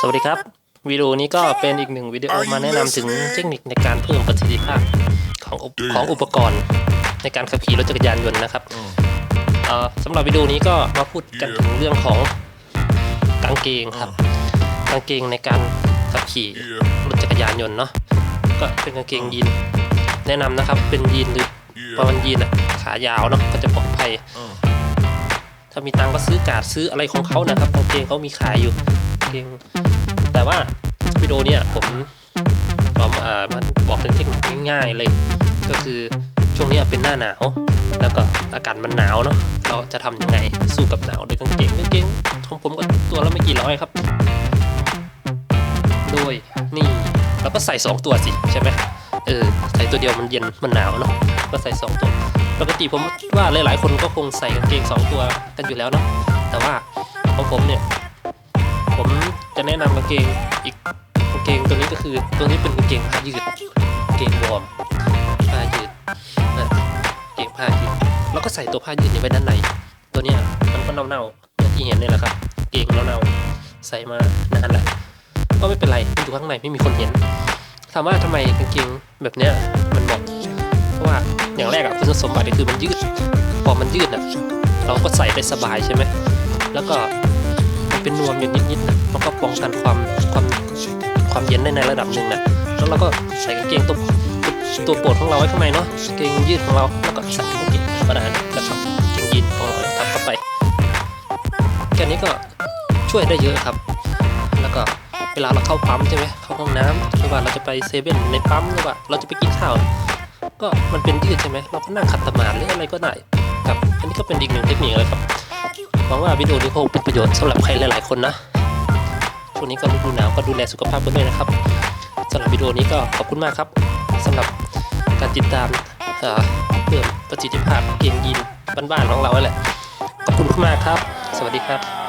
สวัสดีครับ วิดีโอนี้ก็เป็นอีกหนึ่งวิดีโอมาแนะนำถึงเทคนิคในการเพิ่มประสิทธิภาพของอุปของอุปกรณ์ ในการขับขี่รถจักรยานยนต์นะครับเอ่อสำหรับวิดีโอนี้ก็มาพูดกันถึงเรื่องของกางเกงครับกางเกงในการขับขี่รถจักรยานยนต์เนาะก็เป็นกางเกงยีนแนะนำนะครับเป็นยีนหรือประมาณยีนอะขายาวเนาะก็จะปลอดภัยถ้ามีตังค์ก็ซื้อกาดซื้ออะไรของเขานะครับกางเกงเขามีขายอยู่ กางเกงแต่ว่าวิดีโอเนี่ยผมผมอ่ามันบอกถึงเทคนิคง่ายๆเลย ก็คือช่วงนี้เป็นหน้าหนาว แล้วก็อากาศมันหนาวเนาะเราจะทำยังไงสู้กับหนาวโดยกางเกงกางเกงของผมก็ตัวละไม่กี่ร้อยครับโดยนี่เราก็ใส่สองตัวสิใช่ไหมเออใส่ตัวเดียวมันเย็นมันหนาวเนาะก็ใส่สองตัวปกติผมว่าหลายๆ คนก็คงใส่กางเกงสองตัวกันอยู่แล้วเนาะแต่ว่าของผมเนี่ย จะแนะนำกางเกงอีกกางเกงตัวนี้ก็คือตัวนี้เป็นกางเกงผ้ายืดกางเกงวอร์มผ้ายืดนะกางเกงผ้ายืดแล้วก็ใส่ตัวผ้ายืดนี้ไว้ด้านในตัวเนี้ยมันก็เน่าๆอย่างที่เห็นนี่แหละครับกางเกงเน่าๆใส่มานานแล้วก็ไม่เป็นไรอยู่ข้างในไม่มีคนเห็นถามว่าทำไมกางเกงแบบเนี้ยมันเหมาะเพราะว่าอย่างแรกอะคุณสมบัติคือมันยืดพอมันยืดอะเราก็ใส่ได้สบายใช่ไหมแล้วก็ เป็นนวมอยู่นิดๆนะมันก็ป้องกันความความความเย็นได้ในระดับหนึ่งนะแล้วเราก็ใส่กางเกงตัวตัวโปรดของเราไว้ข้างในเนาะกางเกงยืดของเราแล้วก็ใส่กางเกงธรรมดาแล้วก็กางเกงยีนของเราทับเข้าไปแค่นี้ก็ช่วยได้เยอะครับ แล้วก็เวลาเราเข้าปั๊มใช่ไหมเข้าห้องน้ำหรือว่าเราจะไปเซเว่นในปั๊มหรือว่าเราจะไปกินข้าวก็มันเป็นยืดใช่ไหมเราก็นั่งขัดสมาธิหรืออะไรก็ได้ ครับ อันนี้ก็เป็นอีกหนึ่งเทคนิคเลยครับหวังว่าวิดีโอนี้คงเป็นประโยชน์สำหรับใครหลาย ๆ คนนะช่วงนี้ก็ฤดูหนาวก็ดูแลสุขภาพกันด้วยนะครับสำหรับวิดีโอนี้ก็ขอบคุณมากครับสำหรับการติดตามเพิ่มประสิทธิภาพเกมยินบ้านๆของเราแหละขอบคุณมากครับ สวัสดีครับ